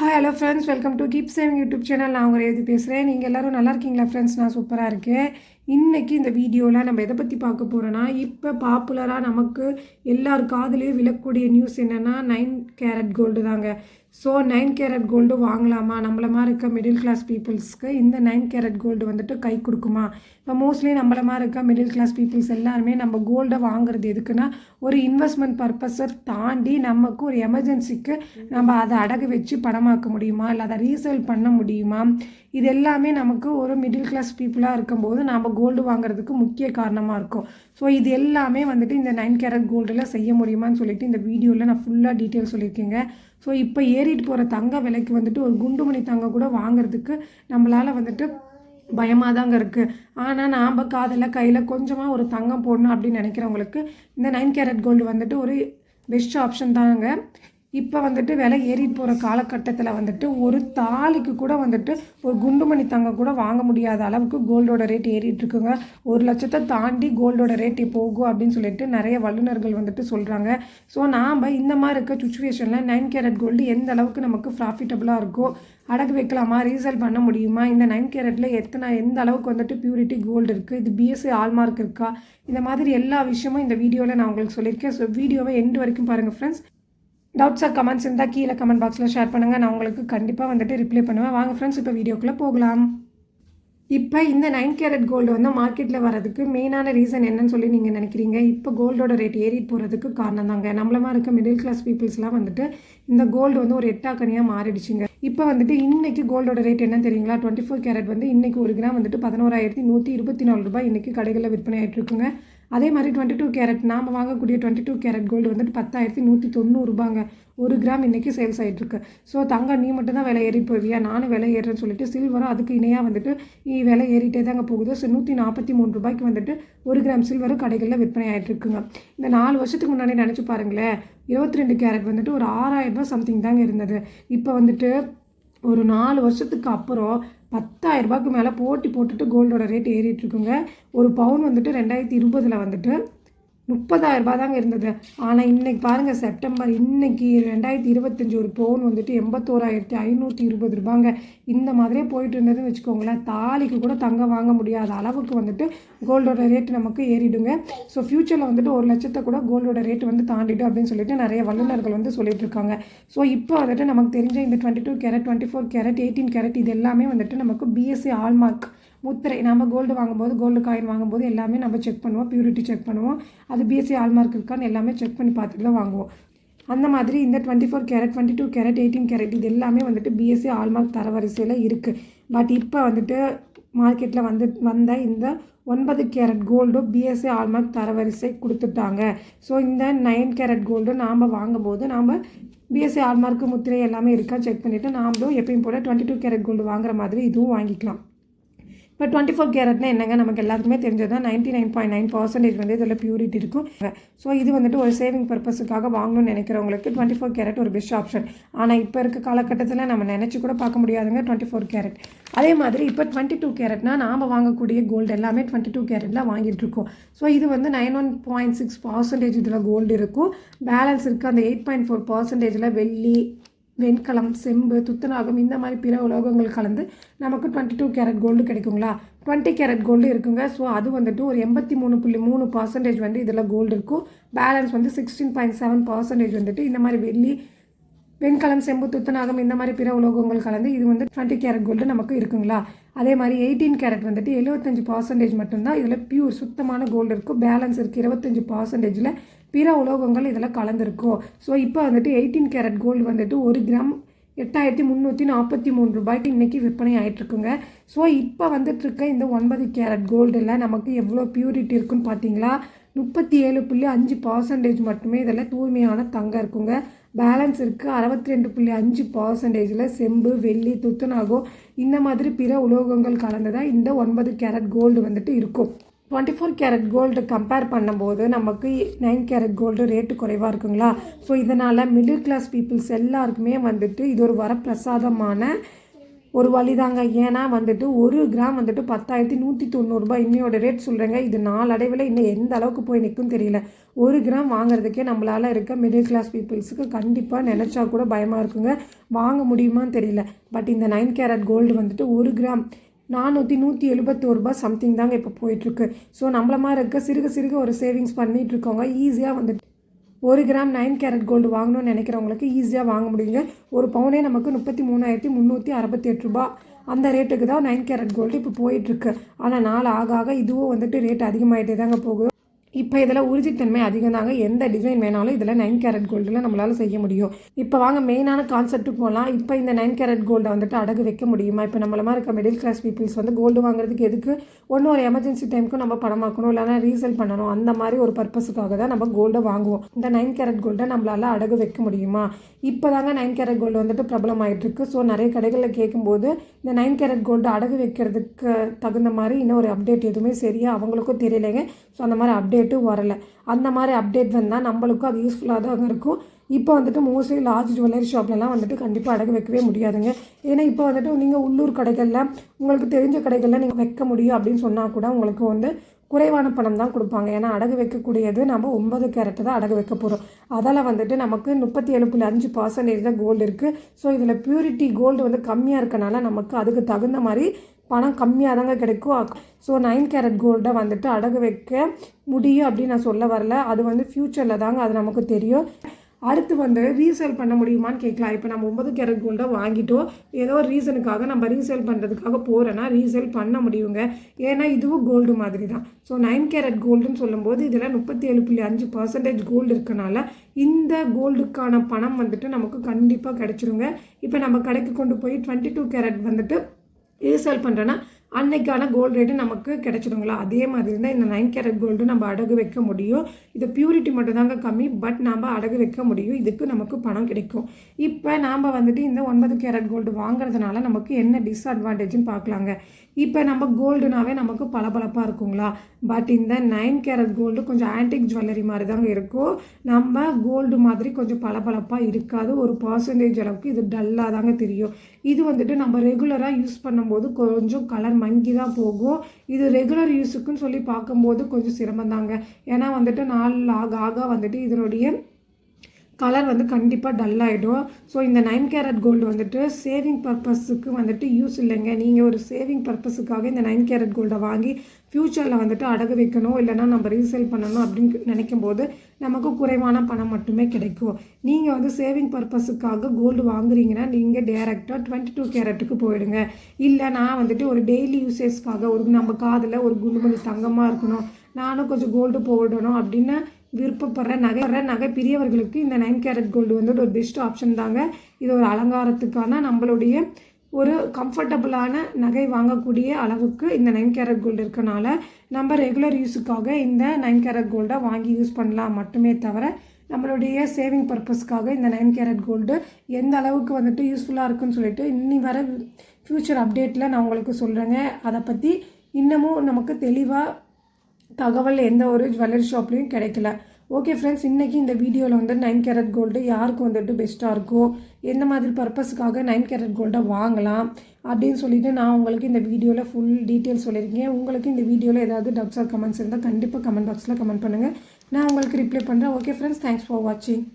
Hi hello friends welcome to keep saving YouTube channel நான் உங்களை எழுதி பேசுகிறேன் நீங்கள் எல்லோரும் நல்லா இருக்கீங்களா ஃப்ரெண்ட்ஸ் நான் சூப்பராக இருக்கேன். இன்றைக்கி இந்த வீடியோவில் நம்ம எதை பற்றி பார்க்க போகிறோன்னா இப்போ பாப்புலராக நமக்கு எல்லார் காதுலேயும் விழக்கூடிய நியூஸ் என்னென்னா நைன் கேரட் கோல்டு தாங்க. ஸோ நைன் கேரட் கோல்டு வாங்கலாமா? நம்மள மாதிரி இருக்க மிடில் கிளாஸ் பீப்புள்ஸ்க்கு இந்த நைன் கேரட் கோல்டு வந்துட்டு கை கொடுக்குமா? இப்போ மோஸ்ட்லி நம்மள மாதிரி இருக்க மிடில் கிளாஸ் பீப்புள்ஸ் எல்லாருமே நம்ம கோல்டை வாங்குறது எதுக்குன்னா ஒரு இன்வெஸ்ட்மெண்ட் பர்பஸை தாண்டி நமக்கு ஒரு எமர்ஜென்சிக்கு நம்ம அதை அடகு வச்சு பணமாக்க முடியுமா? இல்லை அதை ரீசேல் பண்ண முடியுமா? இது எல்லாமே நமக்கு ஒரு மிடில் கிளாஸ் பீப்புளாக இருக்கும்போது நம்ம கோல்டு வாங்குறதுக்கு முக்கிய காரணமாக இருக்கும். ஸோ இது எல்லாமே வந்துட்டு இந்த நைன் கேரட் கோல்டில் செய்ய முடியுமான்னு சொல்லிட்டு இந்த வீடியோவில் நான் ஃபுல்லாக டீட்டெயில் சொல்லியிருக்கேங்க. ஸோ இப்போ ஏறிட்டு போகிற தங்க விலைக்கு வந்துட்டு ஒரு குண்டுமணி தங்கம் கூட வாங்குறதுக்கு நம்மளால் வந்துட்டு பயமாக தாங்க இருக்குது ஆனால் நாம் காதில் கையில் கொஞ்சமாக ஒரு தங்கம் போடணும் அப்படின்னு நினைக்கிறவங்களுக்கு இந்த நைன் கேரட் கோல்டு வந்துட்டு ஒரு பெஸ்ட் ஆப்ஷன் தாங்க. இப்போ வந்துட்டு விலை ஏறிட்டு போகிற காலகட்டத்தில் வந்துட்டு ஒரு தாலிக்கு கூட வந்துட்டு ஒரு குண்டுமணி தங்கம் கூட வாங்க முடியாத அளவுக்கு கோல்டோட ரேட் ஏறிட்டு இருக்குங்க. ஒரு லட்சத்தை தாண்டி கோல்டோட ரேட் போகும் அப்படின்னு சொல்லிட்டு நிறைய வல்லுநர்கள் வந்துட்டு சொல்கிறாங்க ஸோ நாம் இந்த மாதிரி இருக்க சுச்சுவேஷனில் நைன் கேரட் கோல்டு எந்த அளவுக்கு நமக்கு ப்ராஃபிட்டபுளாக இருக்கும் அடகு வைக்கலாமா ரீசேல் பண்ண முடியுமா இந்த நைன் கேரட்டில் எத்தனை எந்த அளவுக்கு வந்துட்டு பியூரிட்டி கோல்டு இருக்குது இது பிஎஸ்சி ஆல்மார்க் இருக்கா இந்த மாதிரி எல்லா விஷயமும் இந்த வீடியோவில் நான் உங்களுக்கு சொல்லியிருக்கேன். ஸோ வீடியோவை எண்டு வரைக்கும் பாருங்கள் ஃப்ரெண்ட்ஸ் டவுட்ஸ் ஆர் கமெண்ட்ஸ் இருந்தால் கீழே கமெண்ட் பாக்ஸில் ஷேர் பண்ணுங்கள் நான் உங்களுக்கு கண்டிப்பாக வந்துட்டு ரிப்ளை பண்ணுவேன். வாங்க ஃப்ரெண்ட்ஸ் இப்போ வீடியோக்குள்ளே போகலாம். இப்போ இந்த நைன் கேரட் கோல்டு வந்து மார்க்கெட்டில் வரதுக்கு மெயினான ரீசன் என்னன்னு சொல்லி நீங்கள் நினைக்கிறீங்க? இப்போ கோல்டோட ரேட் ஏறிட்டு போகிறதுக்கு காரணம் தாங்க. நம்மளமாக இருக்க மிடில் கிளாஸ் பீப்புள்ஸ்லாம் வந்துட்டு இந்த கோல்டு வந்து ஒரு எட்டாக்கனியாக மாறிடுச்சுங்க. இப்போ வந்துட்டு இன்றைக்கி கோல்டோட ரேட் என்ன தெரியுங்களா? டுவெண்ட்டி ஃபோர் கேரட் வந்து இன்றைக்கி ஒரு கிராம் வந்துட்டு பதினோராயிரத்தி நூற்றி இருபத்தி நாலு ரூபாய் இன்றைக்கி கடைகளில் விற்பனை ஆகிட்டு இருக்குங்க. அதே மாதிரி டுவெண்ட்டி டூ கேரட் நாம் வாங்கக்கூடிய டுவெண்ட்டி டூ கேரட் கோல்டு வந்துட்டு பத்தாயிரத்தி நூற்றி தொண்ணூறுபாங்க ஒரு கிராம் இன்றைக்கி சேல்ஸ் ஆகிட்டுருக்கு ஸோ தங்கம் நீ மட்டும் தான் விலை ஏறி போவியா நானும் விலை ஏறுறேன்னு சொல்லிட்டு சில்வரும் அதுக்கு இணையாக வந்துட்டு விலை ஏறிட்டே தாங்க போகுது. ஸோ நூற்றி நாற்பத்தி மூணு ரூபாய்க்கு வந்துட்டு ஒரு கிராம் சில்வரும் கடைகளில் விற்பனை ஆகிட்டு இருக்குங்க இந்த நாலு வருஷத்துக்கு முன்னாடி நினச்சி பாருங்களேன் இருபத்தி ரெண்டு கேரட் வந்துட்டு ஒரு ஆறாயிரம் ரூபாய் சம்திங் தாங்க இருந்தது. இப்போ வந்துட்டு ஒரு நாலு வருஷத்துக்கு அப்புறம் பத்தாயிரம் ரூபாய்க்கு மேலே போட்டி போட்டுட்டு கோல்டோட ரேட் ஏறிட்டுருக்குங்க ஒரு பவுன் வந்துட்டு ரெண்டாயிரத்தி இருபதில் வந்துட்டு முப்பதாயிரம் ரூபாய் தாங்க இருந்தது. ஆனால் இன்னைக்கு பாருங்கள் செப்டம்பர் இன்னைக்கு ரெண்டாயிரத்தி இருபத்தஞ்சி ஒரு பவுன் வந்துட்டு எண்பத்தோராயிரத்தி ஐநூற்றி இருபது ரூபாங்க. இந்த மாதிரியே போயிட்டு இருந்ததுன்னு வச்சுக்கோங்களேன். தாலிக்கு கூட தங்கம் வாங்க முடியாத அளவுக்கு வந்துட்டு கோல்டோட ரேட் நமக்கு ஏறிடுங்க. ஸோ ஃப்யூச்சரில் வந்துட்டு ஒரு லட்சத்தை கூட கோல்டோட ரேட் வந்து தாண்டிடும் அப்படின்னு சொல்லிட்டு நிறைய வல்லுநர்கள் வந்து சொல்லிட்டு இருக்காங்க. ஸோ இப்போ வந்துட்டு நமக்கு தெரிஞ்ச இந்த twenty two carat twenty four carat eighteen carat இது எல்லாமே வந்துட்டு நமக்கு பிஎஸ்சி ஆல்மார்க் முத்திரை நம்ம கோல்டு வாங்கும்போது கோல்டு காயின் வாங்கும்போது எல்லாமே நம்ம செக் பண்ணுவோம் பியூரிட்டி செக் பண்ணுவோம். அது பிஎஸ்சி ஆல்மார்க் இருக்கான்னு எல்லாமே செக் பண்ணி பார்த்துட்டு தான் வாங்குவோம். அந்த மாதிரி இந்த twenty four carat twenty two carat eighteen carat இது எல்லாமே வந்துட்டு பிஎஸ்சி ஆல்மார்க் தரவரிசையில் இருக்குது பட் இப்போ வந்துட்டு மார்க்கெட்டில் வந்து வந்த இந்த ஒன்பது கேரட் கோல்டும் பிஎஸ்சி ஆல்மார்க் தரவரிசை கொடுத்துட்டாங்க. ஸோ இந்த நைன் கேரட் கோல்டும் நாம் வாங்கும்போது நாம் பிஎஸ்சி ஆல்மார்க்கு முத்திரை எல்லாமே இருக்கா செக் பண்ணிவிட்டு நாமளும் எப்பயும் போல் டுவெண்ட்டி டூ கேரட் கோல்டு வாங்குற மாதிரி இதுவும் வாங்கிக்கலாம். இப்போ டுவெண்ட்டி ஃபோர் கேரட்னா என்னங்க நமக்கு எல்லாருக்குமே தெரிஞ்சது தான் ninety nine point nine percentage வந்து இதில் பியூரிட்டி இருக்கும். ஸோ இது வந்துட்டு ஒரு சேவிங் பர்பஸுக்காக வாங்கணும்னு நினைக்கிறவங்களுக்கு டுவெண்ட்டி ஃபோர் கேரட் ஒரு பெஸ்ட் ஆப்ஷன் ஆனால் இப்போ இருக்க காலகட்டத்தில் நம்ம நினச்சி கூட பார்க்க முடியாதுங்க டுவெண்ட்டி ஃபோர் கேரட். அதே மாதிரி இப்போ டுவெண்ட்டி டூ கேரட்னா நாம் வாங்கக்கூடிய கோல்டு எல்லாமே டுவெண்ட்டி டூ கேரட்டில் வாங்கிட்டு இருக்கோம். ஸோ இது வந்து nine one point six percentage இதில் கோல்டு இருக்கும். பேலன்ஸ் இருக்குது அந்த எயிட் பாயிண்ட் ஃபோர் பர்சன்டேஜில் வெள்ளி வெண்கலம் செம்பு துத்தநாகம் இந்த மாதிரி பிற உலோகங்கள் கலந்து நமக்கு டுவெண்ட்டி டூ கேரட் கோல்டு கிடைக்குங்களா? டுவெண்ட்டி கேரட் கோல்டு இருக்குங்க. ஸோ அது வந்துட்டு ஒரு எண்பத்தி மூணு புள்ளி மூணு பர்சன்டேஜ் வந்து இதில் கோல்டு இருக்கும். பேலன்ஸ் வந்து சிக்ஸ்டீன் பாயிண்ட் செவன் பர்சன்டேஜ் வந்துட்டு இந்த மாதிரி வெள்ளி வெண்கலம் செம்பு துத்தநாகம் இந்த மாதிரி பிற உலோகங்கள் கலந்து இது வந்து டுவெண்ட்டி கேரட் கோல்டு நமக்கு இருக்குங்களா? அதே மாதிரி எயிட்டீன் கேரட் வந்துட்டு எழுபத்தஞ்சு பர்சன்டேஜ் மட்டும்தான் இதில் பியூர் சுத்தமான கோல்டு இருக்கும். பேலன்ஸ் இருக்குது இருபத்தஞ்சு பர்சன்டேஜில் பிற உலோகங்கள் இதில் கலந்துருக்கும். ஸோ இப்போ வந்துட்டு எயிட்டீன் கேரட் கோல்டு வந்துட்டு ஒரு கிராம் எட்டாயிரத்தி முந்நூற்றி நாற்பத்தி மூணு ரூபாய்க்கு இன்றைக்கி விற்பனை ஆகிட்டுருக்குங்க ஸோ இப்போ வந்துட்டுருக்க இந்த ஒன்பது கேரட் கோல்டில் நமக்கு எவ்வளோ பியூரிட்டி இருக்குன்னு பார்த்தீங்களா முப்பத்தி ஏழு புள்ளி அஞ்சு பர்சன்டேஜ் மட்டுமே இதில் தூய்மையான தங்கம் இருக்குங்க. பேலன்ஸ் இருக்குது அறுபத்தி ரெண்டு புள்ளி அஞ்சு பர்சன்டேஜில் செம்பு வெள்ளி துத்தநாகம் இந்த மாதிரி பிற உலோகங்கள் கலந்ததாக இந்த ஒன்பது கேரட் கோல்டு வந்துட்டு இருக்கும். Twenty four carat gold compare பண்ணும்போது நமக்கு நைன் கேரட் கோல்டு ரேட்டு குறைவாக இருக்குங்களா? ஸோ இதனால் மிடில் கிளாஸ் பீப்புள்ஸ் எல்லாருக்குமே வந்துட்டு இது ஒரு வரப்பிரசாதமான ஒரு வழி தாங்க. ஏன்னா வந்துட்டு ஒரு கிராம் வந்துட்டு பத்தாயிரத்தி நூற்றி தொண்ணூறுரூபா இன்னையோட ரேட் சொல்கிறேங்க இது நாளடைவில் இன்னும் எந்த அளவுக்கு போய் நிற்கும் தெரியல. ஒரு கிராம் வாங்குறதுக்கே நம்மளால் இருக்க மிடில் கிளாஸ் பீப்புள்ஸுக்கு கண்டிப்பாக நினச்சா கூட பயமாக இருக்குங்க. வாங்க முடியுமான்னு தெரியல. பட் இந்த நைன் கேரட் கோல்டு வந்துட்டு ஒரு கிராம் நானூற்றி நூற்றி எழுபத்தோருபா சம்திங் தாங்க இப்போ போயிட்டுருக்கு ஸோ நம்மள மாதிரி இருக்க சிறுக சிறுக ஒரு சேவிங்ஸ் பண்ணிகிட்ருக்கவங்க ஈஸியாக வந்துட்டு ஒரு கிராம் நைன் கேரட் கோல்டு வாங்கணும்னு நினைக்கிறவங்களுக்கு ஈஸியாக வாங்க முடியுங்க. ஒரு பவுனே நமக்கு முப்பத்தி மூணாயிரத்தி முந்நூற்றி அறுபத்தி எட்டு ரூபா. அந்த ரேட்டுக்கு தான் நைன் கேரட் கோல்டு இப்போ போயிட்டுருக்கு ஆனால் நாள் ஆக ஆக இதுவும் வந்துட்டு ரேட் அதிகமாகிட்டே தாங்க போகுது. இப்போ இதில் உறுதித்தன்மை அதிகம் தாங்க எந்த டிசைன் வேணாலும் இதில் நைன் கேரட் கோல்டில் நம்மளால் செய்ய முடியும். இப்போ வாங்க மெயினான கான்செப்ட்டுக்கு போகலாம் இப்போ இந்த நைன் கேரட் கோல்டை வந்துட்டு அடகு வைக்க முடியுமா? இப்போ நம்மள மாதிரி இருக்க மிடில் கிளாஸ் பீப்புள்ஸ் வந்து கோல்டு வாங்குறதுக்கு எதுக்கு? ஒன்று ஒரு எமர்ஜென்சி டைமுக்கு நம்ம பணமாக்கணும் இல்லைனா ரீசேல் பண்ணணும். அந்த மாதிரி ஒரு பர்பஸுக்காக தான் நம்ம கோல்டை வாங்குவோம். இந்த நைன் கேரட் கோல்டை நம்மளால் அடகு வைக்க முடியுமா? இப்போ தாங்க நைன் கேரட் கோல்டு வந்துட்டு பிரபலம் ஆகிட்டுருக்கு ஸோ நிறைய கடைகளில் கேட்கும்போது இந்த நைன் கேரட் கோல்டு அடகு வைக்கிறதுக்கு தகுந்த மாதிரி இன்னும் ஒரு அப்டேட் எதுவுமே சரியாக அவங்களுக்கும் தெரியலைங்க. ஸோ அந்த மாதிரி அப்டேட் அப்டேட்டும் வரல. அந்த மாதிரி அப்டேட் வந்தால் நம்மளுக்கும் அது யூஸ்ஃபுல்லாக தான் இருக்கும். இப்போ வந்துட்டு மோஸ்ட்லி லார்ஜ் ஜுவல்லரி ஷாப்லலாம் வந்துட்டு கண்டிப்பாக அடகு வைக்கவே முடியாதுங்க. ஏன்னா இப்போ வந்துட்டு நீங்கள் உள்ளூர் கடைகளில் உங்களுக்கு தெரிஞ்ச கடைகளில் நீங்கள் வைக்க முடியும் அப்படின்னு சொன்னால் கூட உங்களுக்கு வந்து குறைவான பணம் தான் கொடுப்பாங்க. ஏன்னா அடகு வைக்கக்கூடியது நம்ம ஒன்பது கேரட்டு தான் அடகு வைக்க போகிறோம் அதால் வந்துட்டு நமக்கு முப்பத்தி ஏழு புள்ளி அஞ்சு பர்சன்டேஜ் தான் கோல்டு இருக்குது ஸோ இதில் பியூரிட்டி கோல்டு வந்து கம்மியாக இருக்கனால நமக்கு அதுக்கு தகுந்த மாதிரி பணம் கம்மியாக தாங்க கிடைக்கும் ஸோ நைன் கேரட் கோல்டை வந்துட்டு அடகு வைக்க முடியும் அப்படின்னு நான் சொல்ல வரல. அது வந்து ஃப்யூச்சரில் தாங்க அது நமக்கு தெரியும். அடுத்து வந்து ரீசேல் பண்ண முடியுமான்னு கேட்கலாம். இப்போ நம்ம ஒன்பது கேரட் கோல்டை வாங்கிட்டோம். ஏதோ ஒரு ரீசனுக்காக நம்ம ரீசேல் பண்ணுறதுக்காக போகிறேன்னா ரீசேல் பண்ண முடியுங்க. ஏன்னா இதுவும் கோல்டு மாதிரி தான் ஸோ நைன் கேரட் கோல்டுன்னு சொல்லும்போது இதில் முப்பத்தி ஏழு புள்ளி அஞ்சு பர்சன்டேஜ் கோல்டு இருக்கனால இந்த கோல்டுக்கான பணம் வந்துட்டு நமக்கு கண்டிப்பாக கிடச்சிருங்க. இப்போ நம்ம கடைக்கு கொண்டு போய் டுவெண்ட்டி டூ கேரட் வந்துட்டு இது சேல் பண்ணுறேன்னா அன்னைக்கான கோல்டு ரேட்டு நமக்கு கிடைச்சிடுங்களா? அதே மாதிரி தான் இந்த நைன் கேரட் கோல்டு நம்ம அடகு வைக்க முடியும். இது பியூரிட்டி மட்டும் தாங்க கம்மி. பட் நாம் அடகு வைக்க முடியும். இதுக்கு நமக்கு பணம் கிடைக்கும். இப்போ நாம் வந்துட்டு இந்த ஒன்பது கேரட் கோல்டு வாங்குறதுனால நமக்கு என்ன டிஸ்அட்வான்டேஜ்னு பார்க்கலாங்க. இப்போ நம்ம கோல்டுனாவே நமக்கு பளபளப்பாக இருக்குங்களா? பட் இந்த நைன் கேரட் கோல்டு கொஞ்சம் ஆன்டிக் ஜுவல்லரி மாதிரி தாங்க இருக்கும். நம்ம கோல்டு மாதிரி கொஞ்சம் பளபளப்பாக இருக்காது. ஒரு பர்சன்டேஜ் அளவுக்கு இது டல்லாக தாங்க தெரியும். இது வந்துட்டு நம்ம ரெகுலராக யூஸ் பண்ணும்போது கொஞ்சம் கலர் மங்கி தான் போகும். இது ரெகுலர் யூஸுக்குன்னு சொல்லி பார்க்கும்போது கொஞ்சம் சிரமம் தாங்க ஏன்னா வந்துட்டு நாள் ஆக ஆக வந்துட்டு இதனுடைய கலர் வந்து கண்டிப்பாக டல் ஆகிடும் ஸோ இந்த நைன் கேரட் கோல்டு வந்துட்டு சேவிங் பர்பஸுக்கு வந்துட்டு யூஸ் இல்லைங்க. நீங்கள் ஒரு சேவிங் பர்பஸுக்காக இந்த நைன் கேரட் கோல்டை வாங்கி ஃப்யூச்சரில் வந்துட்டு அடகு வைக்கணும் இல்லைனா நம்ம ரீசேல் பண்ணணும் அப்படின்னு நினைக்கும் போது நமக்கு குறைவான பணம் மட்டுமே கிடைக்கும். நீங்கள் வந்து சேவிங் பர்பஸுக்காக கோல்டு வாங்குறீங்கன்னா நீங்கள் டேரெக்டாக டுவெண்ட்டி டூ கேரட்டுக்கு போயிடுங்க. இல்லை நான் வந்துட்டு ஒரு டெய்லி யூசேஸ்க்காக ஒரு நம்ம காதில் ஒரு குண்டுமணி தங்கமாக இருக்கணும் நானும் கொஞ்சம் கோல்டு போடணும் அப்படின்னு விருப்பப்படுற நகை வர நகை பிரியவர்களுக்கு இந்த நைன் கேரட் கோல்டு வந்து ஒரு பெஸ்ட் ஆப்ஷன் தாங்க. இது ஒரு அலங்காரத்துக்கான நம்மளுடைய ஒரு கம்ஃபர்டபுளான நகை வாங்கக்கூடிய அளவுக்கு இந்த நைன் கேரட் கோல்டு இருக்கனால நம்ம ரெகுலர் யூஸுக்காக இந்த நைன் கேரட் கோல்டை வாங்கி யூஸ் பண்ணலாம் மட்டுமே தவிர நம்மளுடைய சேவிங் பர்பஸ்க்காக இந்த நைன் கேரட் கோல்டு எந்த அளவுக்கு வந்துட்டு யூஸ்ஃபுல்லாக இருக்குன்னு சொல்லிட்டு இன்னி வர ஃப்யூச்சர் அப்டேட்டில் நான் உங்களுக்கு சொல்கிறேங்க அதை பற்றி இன்னமும் நமக்கு தெளிவாக தகவல் எந்த ஒரு ஜுவல்லரி ஷாப்லேயும் கிடைக்கல. ஓகே ஃப்ரெண்ட்ஸ் இன்றைக்கி இந்த வீடியோவில் வந்து நைன் கேரட் கோல்டு யாருக்கு வந்துட்டு பெஸ்ட்டாக இருக்கோ எந்த மாதிரி பர்பஸ்க்காக நைன் கேரட் கோல்டை வாங்கலாம் அப்படின்னு சொல்லிட்டு நான் உங்களுக்கு இந்த வீடியோவில் ஃபுல் டீட்டெயில்ஸ் சொல்லியிருக்கேன். உங்களுக்கு இந்த வீடியோவில் ஏதாவது டவுட்ஸ் ஆர் கமெண்ட்ஸ் இருந்தால் கண்டிப்பாக கமெண்ட் பாக்ஸில் கமெண்ட் பண்ணுங்கள் நான் உங்களுக்கு ரிப்ளை பண்ணுறேன் ஓகே ஃப்ரெண்ட்ஸ் தேங்க்ஸ் ஃபார் வாட்சிங்